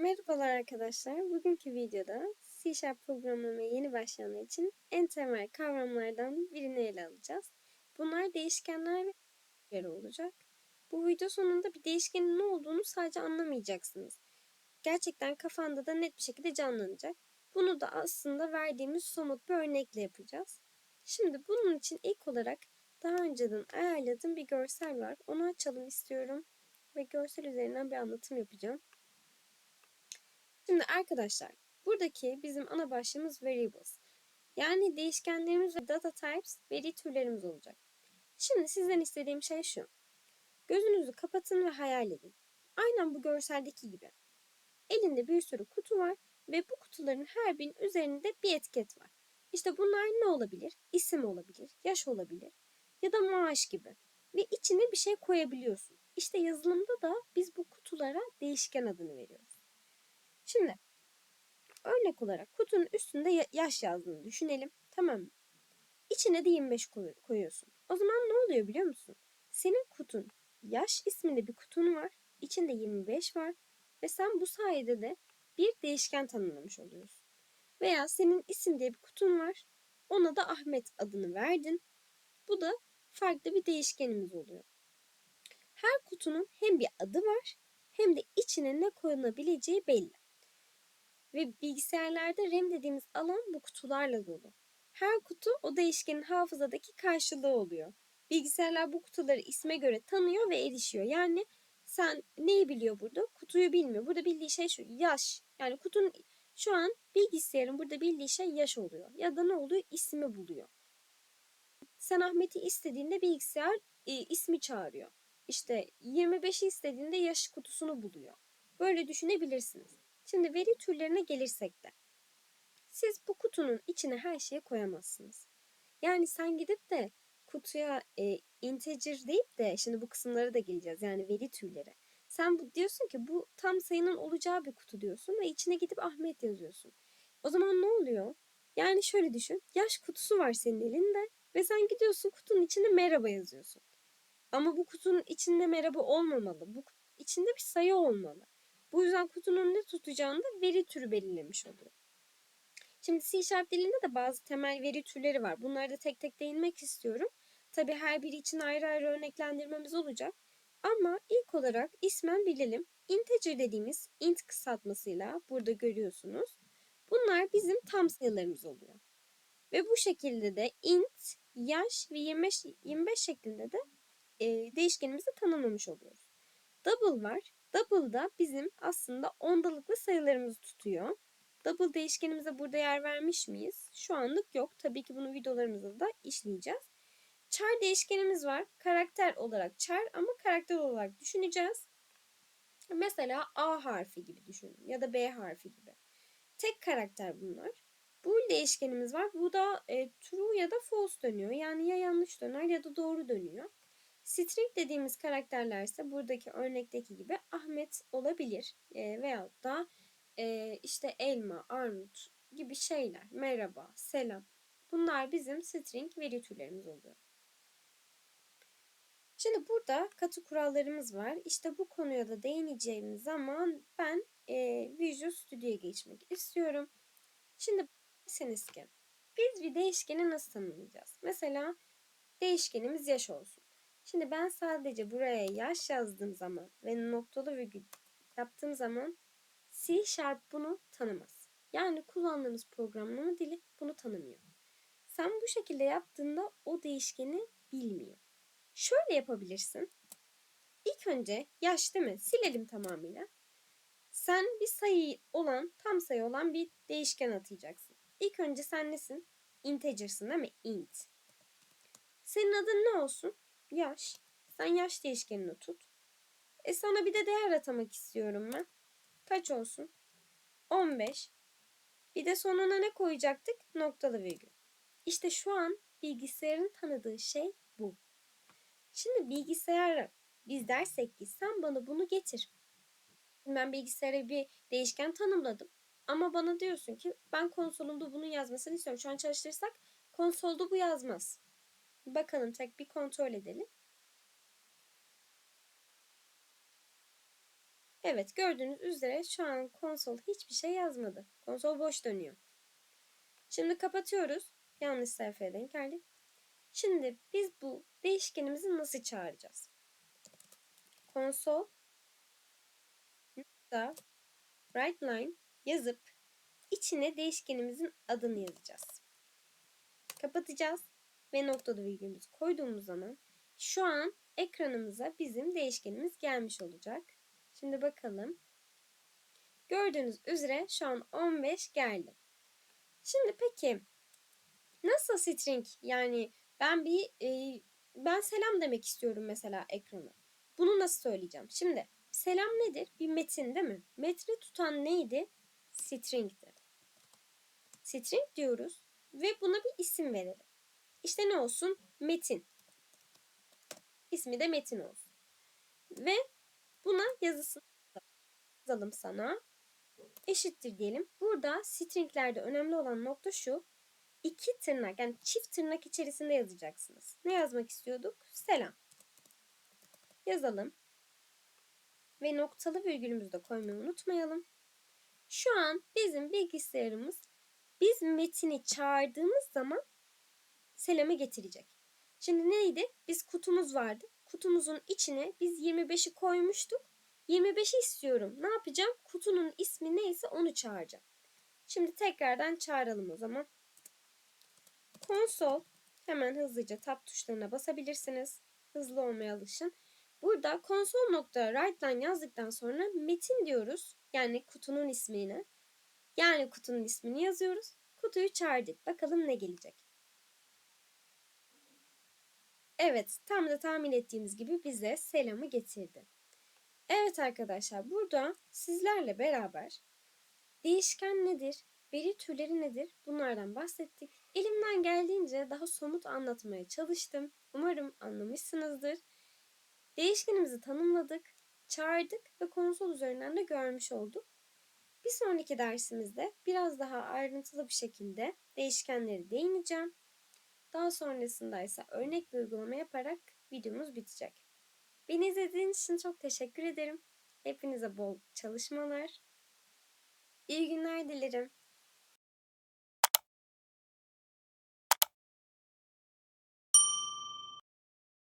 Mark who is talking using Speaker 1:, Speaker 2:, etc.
Speaker 1: Merhabalar arkadaşlar. Bugünkü videoda C Sharp programlamaya yeni başlayanlar için en temel kavramlardan birini ele alacağız. Bunlar değişkenler göre olacak. Bu video sonunda bir değişkenin ne olduğunu sadece anlamayacaksınız. Gerçekten kafanda da net bir şekilde canlanacak. Bunu da aslında verdiğimiz somut bir örnekle yapacağız. Şimdi bunun için ilk olarak daha önceden ayarladığım bir görsel var. Onu açalım istiyorum ve görsel üzerinden bir anlatım yapacağım. Şimdi arkadaşlar buradaki bizim ana başlığımız variables. Yani değişkenlerimiz ve data types veri türlerimiz olacak. Şimdi sizden istediğim şey şu. Gözünüzü kapatın ve hayal edin. Aynen bu görseldeki gibi. Elinde bir sürü kutu var ve bu kutuların her birinin üzerinde bir etiket var. İşte bunlar ne olabilir? İsim olabilir, yaş olabilir ya da maaş gibi. Ve içine bir şey koyabiliyorsun. İşte yazılımda da biz bu kutulara değişken adını veriyoruz. Şimdi örnek olarak kutunun üstünde yaş yazdığını düşünelim. Tamam mı? İçine de 25 koyuyorsun. O zaman ne oluyor biliyor musun? Senin kutun yaş isminde bir kutun var. İçinde 25 var. Ve sen bu sayede de bir değişken tanımlamış oluyorsun. Veya senin isim diye bir kutun var. Ona da Ahmet adını verdin. Bu da farklı bir değişkenimiz oluyor. Her kutunun hem bir adı var hem de içine ne koyulabileceği belli. Ve bilgisayarlarda RAM dediğimiz alan bu kutularla dolu. Her kutu o değişkenin hafızadaki karşılığı oluyor. Bilgisayarlar bu kutuları isme göre tanıyor ve erişiyor. Yani sen neyi biliyor burada? Kutuyu bilmiyor. Burada bildiği şey şu yaş. Yani kutunun şu an bilgisayarın burada bildiği şey yaş oluyor. Ya da ne oluyor? İsmi buluyor. Sen Ahmet'i istediğinde bilgisayar e, ismi çağırıyor. İşte 25'i istediğinde yaş kutusunu buluyor. Böyle düşünebilirsiniz. Şimdi veri türlerine gelirsek de. Siz bu kutunun içine her şeyi koyamazsınız. Yani sen gidip de kutuya e, integer deyip de şimdi bu kısımlara da geleceğiz. Yani veri türleri. Sen bu, diyorsun ki bu tam sayının olacağı bir kutu diyorsun ve içine gidip Ahmet yazıyorsun. O zaman ne oluyor? Yani şöyle düşün. Yaş kutusu var senin elinde ve sen gidiyorsun kutunun içinde merhaba yazıyorsun. Ama bu kutunun içinde merhaba olmamalı. Bu içinde bir sayı olmalı. Bu yüzden kutunun ne tutacağını da veri türü belirlemiş oluyor. Şimdi C Sharp dilinde de bazı temel veri türleri var. Bunlara da tek tek değinmek istiyorum. Tabi her biri için ayrı ayrı örneklendirmemiz olacak. Ama ilk olarak ismen bilelim. Integer dediğimiz int kısaltmasıyla burada görüyorsunuz. Bunlar bizim tam sayılarımız oluyor. Ve bu şekilde de int, yaş ve 25, 25 şeklinde de e, değişkenimizi tanımlamış oluyoruz. Double var. Double da bizim aslında ondalıklı sayılarımızı tutuyor. Double değişkenimize burada yer vermiş miyiz? Şu anlık yok. Tabii ki bunu videolarımızda da işleyeceğiz. Char değişkenimiz var. Karakter olarak char ama karakter olarak düşüneceğiz. Mesela A harfi gibi düşünün ya da B harfi gibi. Tek karakter bunlar. Bool değişkenimiz var. Bu da e, true ya da false dönüyor. Yani ya yanlış döner ya da doğru dönüyor. String dediğimiz karakterler ise buradaki örnekteki gibi Ahmet olabilir e, veyahut da e, işte elma, armut gibi şeyler. Merhaba, selam. Bunlar bizim string veri türlerimiz oluyor. Şimdi burada katı kurallarımız var. İşte bu konuya da değineceğimiz zaman ben e, Visual Studio'ya geçmek istiyorum. Şimdi derseniz ki biz bir değişkeni nasıl tanımlayacağız? Mesela değişkenimiz yaş olsun. Şimdi ben sadece buraya yaş yazdığım zaman ve noktalı virgül yaptığım zaman C Sharp bunu tanımaz. Yani kullandığımız programlama dili bunu tanımıyor. Sen bu şekilde yaptığında o değişkeni bilmiyor. Şöyle yapabilirsin. İlk önce yaş değil mi? Silelim tamamıyla. Sen bir sayı olan, tam sayı olan bir değişken atayacaksın. İlk önce sen nesin? Integer'sın değil mi? Int. Senin adın ne olsun? Yaş. Sen yaş değişkenini tut. E sana bir de değer atamak istiyorum ben. Kaç olsun? 15. Bir de sonuna ne koyacaktık? Noktalı virgül. İşte şu an bilgisayarın tanıdığı şey bu. Şimdi bilgisayara biz dersek ki sen bana bunu getir. Ben bilgisayara bir değişken tanımladım. Ama bana diyorsun ki ben konsolumda bunun yazmasını istiyorum. Şu an çalıştırırsak konsolda bu yazmaz. Bakalım tek bir kontrol edelim. Evet gördüğünüz üzere şu an konsol hiçbir şey yazmadı. Konsol boş dönüyor. Şimdi kapatıyoruz. Yanlış sayfaya denk geldik. Şimdi biz bu değişkenimizi nasıl çağıracağız? Konsol write line yazıp içine değişkenimizin adını yazacağız. Kapatacağız ve noktalı virgülümüzü koyduğumuz zaman şu an ekranımıza bizim değişkenimiz gelmiş olacak. Şimdi bakalım. Gördüğünüz üzere şu an 15 geldi. Şimdi peki nasıl string yani ben bir e, ben selam demek istiyorum mesela ekrana. Bunu nasıl söyleyeceğim? Şimdi selam nedir? Bir metin değil mi? Metni tutan neydi? String'ti. String diyoruz ve buna bir isim verelim. İşte ne olsun? Metin. İsmi de Metin olsun. Ve buna yazısını yazalım sana. Eşittir diyelim. Burada stringlerde önemli olan nokta şu. İki tırnak yani çift tırnak içerisinde yazacaksınız. Ne yazmak istiyorduk? Selam. Yazalım. Ve noktalı virgülümüzü de koymayı unutmayalım. Şu an bizim bilgisayarımız biz metini çağırdığımız zaman selamı getirecek. Şimdi neydi? Biz kutumuz vardı. Kutumuzun içine biz 25'i koymuştuk. 25'i istiyorum. Ne yapacağım? Kutunun ismi neyse onu çağıracağım. Şimdi tekrardan çağıralım o zaman. Konsol hemen hızlıca tab tuşlarına basabilirsiniz. Hızlı olmaya alışın. Burada konsol nokta writeline yazdıktan sonra metin diyoruz. Yani kutunun ismini. Yani kutunun ismini yazıyoruz. Kutuyu çağırdık. Bakalım ne gelecek. Evet, tam da tahmin ettiğimiz gibi bize selamı getirdi. Evet arkadaşlar, burada sizlerle beraber değişken nedir, veri türleri nedir bunlardan bahsettik. Elimden geldiğince daha somut anlatmaya çalıştım. Umarım anlamışsınızdır. Değişkenimizi tanımladık, çağırdık ve konsol üzerinden de görmüş olduk. Bir sonraki dersimizde biraz daha ayrıntılı bir şekilde değişkenleri değineceğim. Daha sonrasında ise örnek bir uygulama yaparak videomuz bitecek. Beni izlediğiniz için çok teşekkür ederim. Hepinize bol çalışmalar. İyi günler dilerim.